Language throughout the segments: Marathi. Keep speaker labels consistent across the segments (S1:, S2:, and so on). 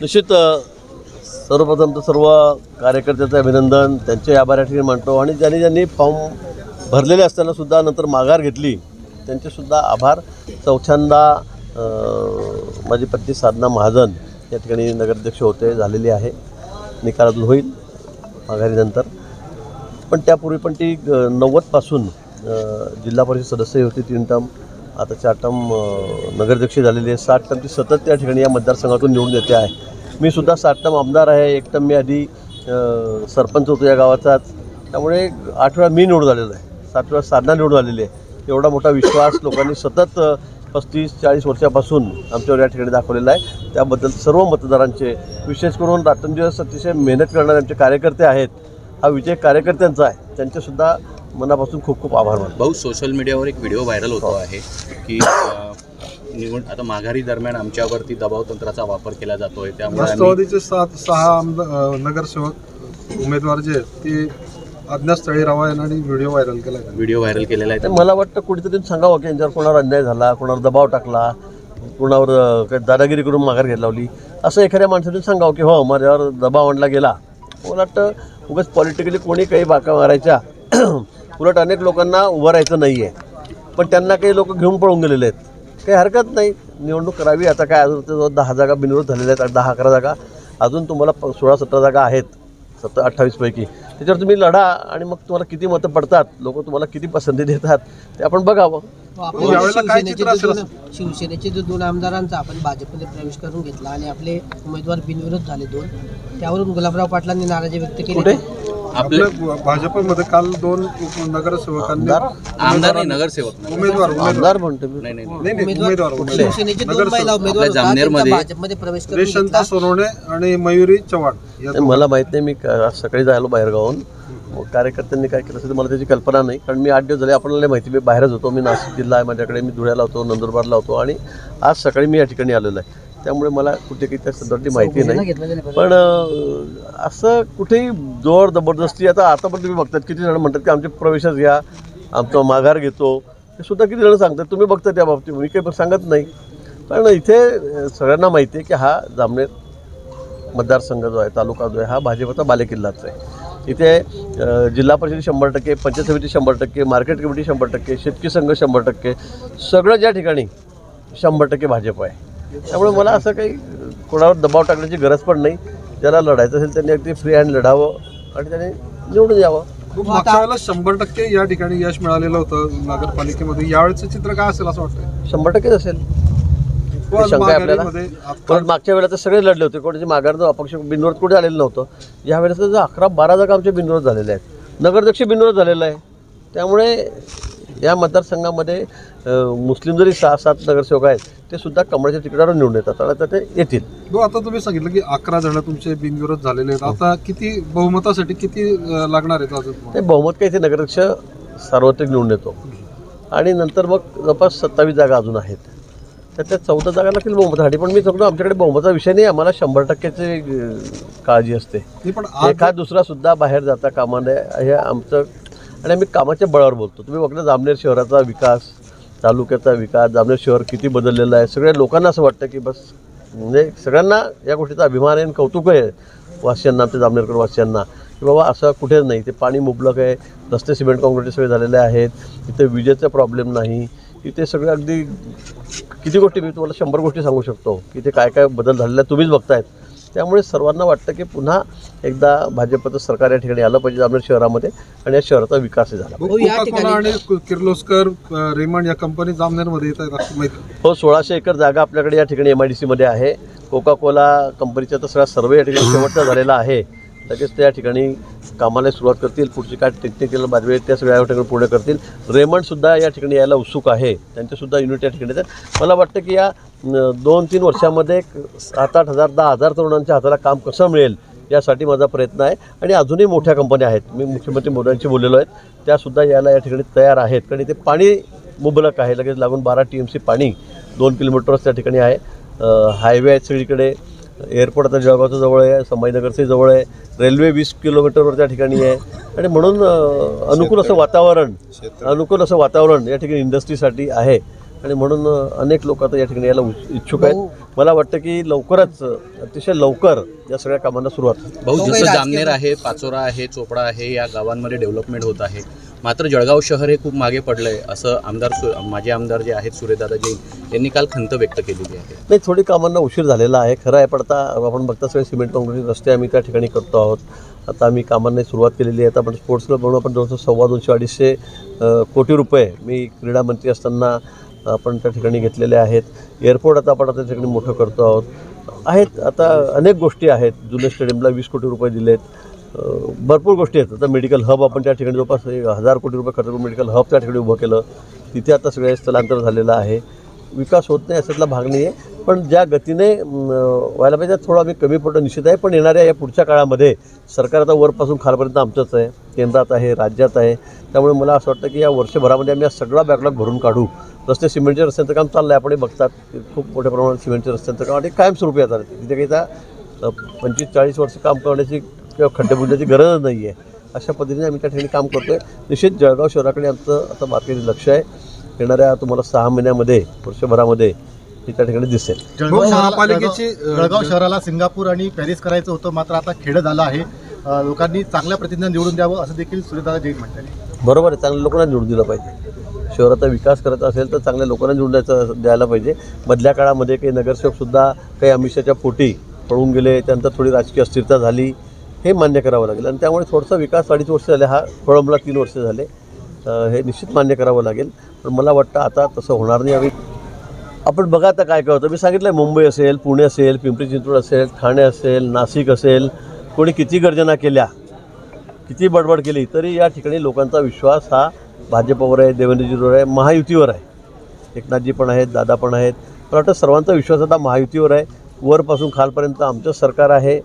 S1: निश्चित सर्वप्रथम तर सर्व कार्यकर्त्याचं अभिनंदन. त्यांचे आभार या ठिकाणी मानतो. आणि ज्यांनी ज्यांनी फॉर्म भरलेले असताना सुद्धा नंतर माघार घेतली त्यांचेसुद्धा आभार. चौथ्यांदा माझी पत्नी साधना महाजन या ठिकाणी नगराध्यक्ष होते झालेली आहे. निकाल अजून होईल माघारीनंतर. पण त्यापूर्वी पण ती नव्वदपासून जिल्हा परिषद सदस्य होती तीन टर्म आता चार टर्म नगराध्यक्ष झालेले आहे. सात टर्मची सतत त्या ठिकाणी या मतदारसंघातून निवडून येते आहे. मी सुद्धा सात टर्म आमदार आहे. एक टर्म मी आधी सरपंच होतो या गावाचाच त्यामुळे आठ वेळा मी निवडून आलेलो आहे. सात वेळा साधना निवडून आलेली आहे. एवढा मोठा विश्वास लोकांनी सतत पस्तीस चाळीस वर्षापासून आमच्यावर या ठिकाणी दाखवलेला आहे. त्याबद्दल सर्व मतदारांचे विशेष करून रात्रंदिवस अतिशय मेहनत करणारे आमचे कार्यकर्ते आहेत. हा विजय कार्यकर्त्यांचा आहे. त्यांचेसुद्धा मनापासून खूप खूप आभार मानतो.
S2: भाऊ सोशल मीडियावर एक व्हिडिओ व्हायरल होतो आहे की निवड आता माघारी दरम्यान आमच्यावरती दबाव तंत्राचा वापर केला जातोय. त्यामुळे आम्ही
S3: राष्ट्रवादीचे सात सहा आमदार नगरसेवक उमेदवार जे आहेत ते अज्ञातस्थळी रावा यांनी व्हिडिओ व्हायरल केला आहे
S2: व्हिडिओ व्हायरल केलेला आहे.
S1: तर मला वाटतं कुठेतरी सांगावं की यांच्यावर कोणावर अन्याय झाला कोणावर दबाव टाकला कोणावर अं, काही दादागिरी करून माघार घ्यायला लावली असं एखाद्या माणसाने सांगावं की हो माझ्यावर दबाव आणला गेला. मला वाटतं उगाच पॉलिटिकली कोणी काही बाका मारायच्या उलट अनेक लोकांना उभं राहायचं नाही आहे पण त्यांना काही लोक घेऊन पळून गेलेले आहेत. काही हरकत नाही. निवडणूक करावी आता काय अजून दहा जागा बिनविरोध झालेल्या आहेत दहा अकरा जागा. अजून तुम्हाला प सोळा सतरा जागा आहेत. सत्तर अठ्ठावीसपैकी त्याच्यावर तुम्ही लढा आणि मग तुम्हाला किती मतं पडतात लोक तुम्हाला किती पसंती देतात ते आपण बघावं.
S3: यावेळेला काय
S4: शिवसेनेचे
S3: चित्र
S4: जो
S3: असेल
S4: दोन शिवसेनेचे जो दोन आमदारांचा आपण भाजपमध्ये प्रवेश करून घेतला आणि आपले उमेदवार बिनविरोध झाले दोन. त्यावरून गुलाबराव पाटलांनी नाराजी व्यक्त केली.
S2: आपले
S3: आपल्या भाजपमध्ये काल दोन नगरसेवकांनी
S1: आमदार
S2: नाही नगरसेवक.
S3: उमेदवार उमेदवार.
S1: आमदार म्हणतो मी.
S2: नाही नाही नाही.
S3: नाही नाही उमेदवार उमेदवार
S4: शिवसेनेचे दोन महिला उमेदवार
S2: आपल्या
S4: होता, त्यांचा
S2: जामनेरमध्ये-
S4: भाजपमध्ये प्रवेश करून
S3: रेशंता
S4: घेतला.
S3: सोनवणे आणि मयुरी चव्हाण या
S1: नाही, मला माहीत नाही मी क- आज सकाळी जायलो बाहेरगावून मग कार्यकर्त्यांनी काय केलं असेल मला त्याची कल्पना नाही. कारण मी आठ दिवस झाले आपल्याला माहिती मी बाहेरच होतो. मी नाशिक जिल्हा आहे माझ्याकडे मी धुळ्याला होतो नंदुरबारला होतो आणि आज सकाळी मी या ठिकाणी आलेलो आहे. त्यामुळे मला कुठे काही त्या संदर्भातली माहिती नाही. पण असं कुठेही जोर जबरदस्ती आता आता पण तुम्ही बघतात किती जण म्हणतात की आमचे प्रवेशच घ्या आमचा माघार घेतो. हे सुद्धा किती जण सांगतात तुम्ही बघता त्या बाबतीत मी काही सांगत नाही. पण इथे सगळ्यांना माहिती आहे की हा जामनेर मतदारसंघ जो आहे तालुका जो आहे हा भाजपचा बालेकिल्लाच आहे. इथे जिल्हा परिषद शंभर टक्के पंचायत समिती शंभर टक्के मार्केट कमिटी शंभर टक्के शेतकी संघ शंभर टक्के सगळं ज्या ठिकाणी शंभर टक्के भाजप आहे. त्यामुळे मला असं काही कोणावर दबाव टाकण्याची गरज पण नाही. ज्याला लढायचं असेल त्यांनी अगदी फ्री हँड लढावं आणि त्यांनी निवडून यावं.
S3: खूप मागच्या वेळेला शंभर टक्के या ठिकाणी यश मिळालेलं होतं नगरपालिकेमध्ये. यावेळेचं चित्र काय असेल असं वाटतंय?
S1: शंभर टक्केच असेल.
S3: हो,
S1: शंका आहे आपल्याला? मागच्या वेळेला तर सगळे लढले होते. कोणाची माघार अपक्ष बिनविरोध कुठे आलेलं नव्हतं. या वेळेस तर अकरा बारा जागा आमचे बिनविरोध झालेले आहेत नगराध्यक्ष बिनविरोध झालेला आहे. त्यामुळे या मतदारसंघामध्ये मुस्लिम जरी सहा सात नगरसेवक आहेत ते सुद्धा कमळाच्या तिकिटावर निवडून येतात. आणि आता ते येतील.
S3: आता तुम्ही सांगितलं की अकरा जण तुमचे बिनविरोध झालेले आहेत. आता किती बहुमतासाठी किती लागणार आहेत अजून?
S1: ते बहुमत काही ते नगराध्यक्ष सार्वत्रिक निवडून येतो. आणि नंतर मग जवळपास सत्तावीस जागा अजून आहेत. तर त्या चौदा जागा लागतील बहुमतासाठी. पण मी सांगतो आमच्याकडे बहुमताचा विषय नाही. आम्हाला शंभर टक्क्याची काळजी असते.
S3: पण
S1: एखाद दुसरा सुद्धा बाहेर जाता कामा नये हे आमचं आणि आम्ही कामाच्या बळावर बोलतो. तुम्ही बघलं जामनेर शहराचा विकास तालुक्याचा विकास जामनेर शहर किती बदललेलं आहे. सगळ्या लोकांना असं वाटतं की बस म्हणजे सगळ्यांना या गोष्टीचा अभिमान आहे आणि कौतुक आहे वासियांना आमच्या जामनेरकर वासियांना की बाबा असं कुठेच नाही. ते पाणी मुबलक आहे रस्ते सिमेंट काँक्रीटचे सगळे झालेले आहेत. इथे विजेचा प्रॉब्लेम नाही. इथे सगळं अगदी किती गोष्टी मी तुम्हाला शंभर गोष्टी सांगू शकतो की इथे काय काय बदल झालेला आहे तुम्हीच बघतायत. त्यामुळे सर्वांना वाटतं की पुन्हा एकदा भाजपचं सरकार या ठिकाणी आलं पाहिजे जामनेर शहरामध्ये आणि या शहराचा विकासही झाला
S3: आणि कु- किर्लोस्कर रेमंड या कंपनी जामनेरमध्ये येत आहेत
S1: हो सोळाशे एकर जागा आपल्याकडे या ठिकाणी एम आय डी सीमध्ये आहे. कोका कोला कंपनीचा तर सगळा सर्वे या ठिकाणी शेवटचा झालेला आहे. लगेच त्या ठिकाणी कामाला सुरुवात करतील पुढची काय टेक्निकल बाजू त्या सगळ्या ठिकाणी पूर्ण करतील. रेमंडसुद्धा या ठिकाणी यायला उत्सुक आहे. त्यांचेसुद्धा युनिट या ठिकाणी येतात. मला वाटतं की या दोन तीन वर्षामध्ये एक सात आठ हजार दहा हजार तरुणांच्या हाताला काम कसं मिळेल यासाठी माझा प्रयत्न आहे. आणि अजूनही मोठ्या कंपन्या आहेत. मी मुख्यमंत्री मोदयांशी बोललेलो आहेत त्यासुद्धा यायला या ठिकाणी तयार आहेत. कारण इथे पाणी मुबलक आहे. लगेच लागून बारा टी एम सी पाणी दोन किलोमीटरच त्या ठिकाणी आहे. हायवे आहेत सगळीकडे. एअरपोर्ट आता जळगावचं जवळ आहे संभाजीनगरचे जवळ आहे रेल्वे वीस किलोमीटरवर त्या ठिकाणी आहे. आणि म्हणून अनुकूल असं वातावरण अनुकूल असं वातावरण या ठिकाणी इंडस्ट्रीसाठी आहे. आणि म्हणून अनेक लोक आता या ठिकाणी यायला इच्छुक आहेत. मला वाटतं की लवकरच अतिशय लवकर या सगळ्या कामांना सुरुवात
S2: भाऊ जसं जामनेर आहे पाचोरा आहे चोपडा आहे या गावांमध्ये डेव्हलपमेंट होत आहे. मात्र जळगाव शहर हे खूप मागे पडलं आहे असं आमदार सु माजी आमदार जे आहेत सूर्यदादा जैन यांनी काल खंत व्यक्त केलेली आहे.
S1: नाही थोडी कामांना उशीर झालेला आहे. खरं आहे पडता आपण बघता सगळे सिमेंट काँक्रीट रस्ते आम्ही त्या ठिकाणी करतो आहोत. आता आम्ही कामांना सुरुवात केलेली आहे. आता आपण स्पोर्ट्स क्लब म्हणून आपण जवळजवळ सव्वा दोनशे अडीचशे कोटी रुपये मी क्रीडा मंत्री असताना आपण त्या ठिकाणी घेतलेले आहेत. एअरपोर्ट आता आपण आता त्या ठिकाणी मोठं करतो आहोत. आहेत आता अनेक गोष्टी आहेत. जुने स्टेडियमला वीस कोटी रुपये दिलेत. भरपूर गोष्टी आहेत. आता मेडिकल हब आपण त्या ठिकाणी जवळपास एक हजार कोटी रुपये खर्च करून मेडिकल हब त्या ठिकाणी उभं केलं. तिथे आता सगळे स्थलांतर झालेलं आहे. विकास होत नाही अशातला भाग नाही आहे पण ज्या गतीने व्हायला पाहिजे थोडा थोडं आम्ही कमी पडणं निश्चित आहे. पण येणाऱ्या या पुढच्या काळामध्ये सरकार आता वरपासून खालपर्यंत आमचंच आहे. केंद्रात आहे राज्यात आहे. त्यामुळे मला असं वाटतं की या वर्षभरामध्ये आम्ही हा सगळा बॅकलॉग भरून काढू. रस्ते सिमेंटच्या रस्त्यांचं काम चाललं आहे आपण बघतात. खूप मोठ्या प्रमाणात सिमेंटच्या रस्त्यांचं काम आणि कायमस्वरूपी आता. तिथे काही त्या पंचवीस चाळीस वर्ष काम करण्याची किंवा खड्डे बुजण्याची गरज नाही आहे अशा पद्धतीने आम्ही त्या ठिकाणी काम करतो आहे निश्चित जळगाव शहराकडे आमचं आता बाकीचं लक्ष आहे. येणाऱ्या तुम्हाला सहा महिन्यामध्ये वर्षभरामध्ये हे त्या ठिकाणी दिसेल.
S3: जळगाव
S5: हो,
S3: महापालिकेची
S5: जळगाव जळगाव शहराला सिंगापूर आणि पॅरिस करायचं होतं मात्र आता खेडं झालं आहे. लोकांनी चांगल्या प्रतिज्ञा निवडून द्यावं असं देखील सूर्यदादा जैन म्हणतात.
S1: बरोबर आहे चांगल्या लोकांना निवडून दिलं पाहिजे. शहराचा विकास करत असेल तर चांगल्या लोकांना निवडून द्यायचं द्यायला पाहिजे. मधल्या काळामध्ये काही नगरसेवकसुद्धा काही अमिषाच्या पोटी पळून गेले त्यानंतर थोडी राजकीय अस्थिरता झाली. हे मान्य करावं लागेल. आणि त्यामुळे थोडासा विकास अडीच वर्ष झाले हा खोळंबला तीन वर्ष झाले. हे निश्चित मान्य करावं लागेल. पण मला वाटतं आता तसं होणार नाही. आम्ही आपण बघा आता काय काय होतं. मी सांगितलं मुंबई असेल पुणे असेल पिंपरी चिंचवड असेल ठाणे असेल नाशिक असेल कोणी किती गर्जना केल्या किती बडबड केली तरी या ठिकाणी लोकांचा विश्वास हा भाजपवर आहे देवेंद्रजीवर आहे महायुतीवर आहे. एकनाथजी पण आहेत दादा पण आहेत. मला वाटतं सर्वांचा विश्वास आता महायुतीवर आहे. वरपासून खालपर्यंत आमचं सरकार आहे.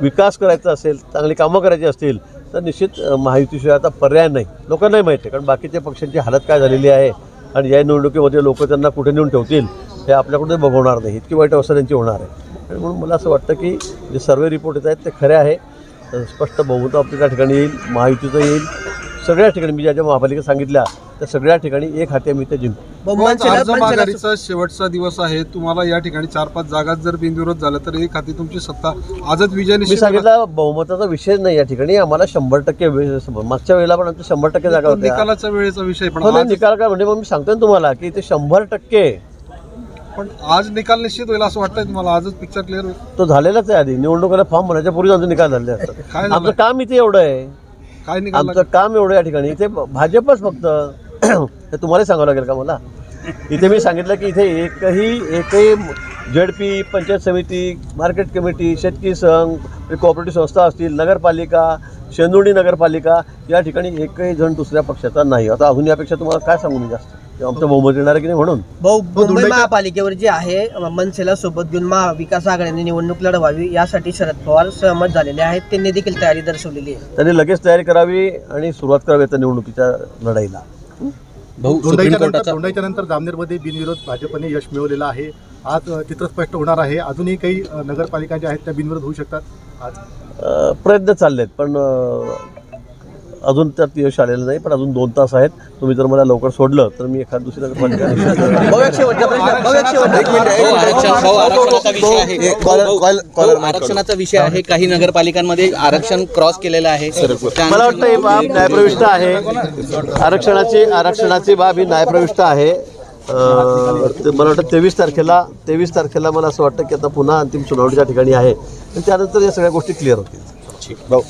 S1: विकास करायचा असेल चांगली कामं करायची असतील तर निश्चित महायुतीशिवाय आता पर्याय नाही. लोकांनाही माहिती आहे कारण बाकीच्या पक्षांची हालत काय झालेली आहे आणि या निवडणुकीमध्ये लोक त्यांना कुठे नेऊन ठेवतील हे आपल्याकडून बघवणार नाही. इतकी वाईट अवस्था त्यांची होणार आहे. आणि म्हणून मला असं वाटतं की जे सर्वे रिपोर्ट येत आहेत ते खरे आहे. स्पष्ट बहुमत आपल्या त्या ठिकाणी येईल महायुतीचं येईल. सगळ्या ठिकाणी मी ज्या ज्या महापालिका सांगितल्या त्या सगळ्या ठिकाणी एक हाती आम्ही ते जिंकू.
S3: अर्ज माघारीचा शेवटचा दिवस आहे. तुम्हाला या ठिकाणी चार पाच जागात जर बिनविरोध झालं तर एक हाती तुमची सत्ता आजच विजय
S1: मी
S3: निश्चित
S1: सांगितलं बहुमताचा विषय नाही या ठिकाणी. आम्हाला शंभर टक्के मागच्या वेळेला पण आमच्या शंभर टक्के जागा होत्या.
S3: निकालाच्या वेळेचा विषय पण
S1: हो निकाल काय म्हणजे मग मी सांगतोय ना तुम्हाला की ते शंभर टक्के.
S3: पण आज निकाल निश्चित होईल असं वाटतंय तुम्हाला? आजच पिक्चर क्लिअर होईल.
S1: तो झालेलाच आहे आधी. निवडणुकीला फॉर्म भरायच्या पूर्वी आमचे निकाल झाले असतात? आमचं काम इथे एवढं आहे.
S3: काय निकाल
S1: आमचं काम एवढं या ठिकाणी. इथे भाजपच फक्त. हे तुम्हाला सांगावं लागेल का मला इथे मी सांगितलं की इथे एकही एकही झेडपी पंचायत समिती मार्केट कमिटी शेतकरी संघ कोऑपरेटिव्ह संस्था असतील नगरपालिका शेंदुर्णी नगरपालिका या ठिकाणी एकही जण दुसऱ्या पक्षाचा नाही. आता अजून यापेक्षा तुम्हाला काय सांगू मी जास्त? आमचं बहुमत येणार आहे की नाही म्हणून?
S4: भाऊ मुंबई
S5: धुंडाईच्या-
S4: महापालिकेवर जे आहे मनसेला सोबत घेऊन महाविकास आघाडीने निवडणूक लढवावी यासाठी शरद पवार सहमत झालेले आहेत. त्यांनी देखील तयारी दर्शवलेली आहे.
S1: त्यांनी लगेच तयारी करावी आणि सुरुवात करावी त्या निवडणुकीच्या लढाईला.
S2: भाऊ सुप्रीम
S5: नंतर
S2: कोर्टाचा
S5: दोंडाईच्या नंतर जामनेरमध्ये बिनविरोध भाजपने यश मिळवलेलं आहे. आज चित्र स्पष्ट होणार आहे. अजूनही काही नगरपालिका ज्या आहेत त्या बिनविरोध होऊ शकतात? आज.
S1: प्रयत्न चाललेत पण अजून त्यात यश आलेलं नाही पण अजून दोन तास आहेत. तुम्ही जर मला लवकर सोडलं तर मी एखाद दुसऱ्या
S2: आरक्षणाचा विषय आहे. भाऊ, भाऊ, आरक्षणाचा विषय आहे. काही नगरपालिकांमध्ये आरक्षण क्रॉस केलेलं आहे.
S1: मला वाटतं ही बाब न्यायप्रविष्ट आहे. आरक्षणाची आरक्षणाची बाब ही न्यायप्रविष्ट आहे. मला वाटतं तेवीस तारखेला तेवीस तारखेला मला असं वाटतं की आता पुन्हा अंतिम सुनावणीच्या ठिकाणी आहे आणि त्यानंतर या सगळ्या गोष्टी क्लिअर होतील.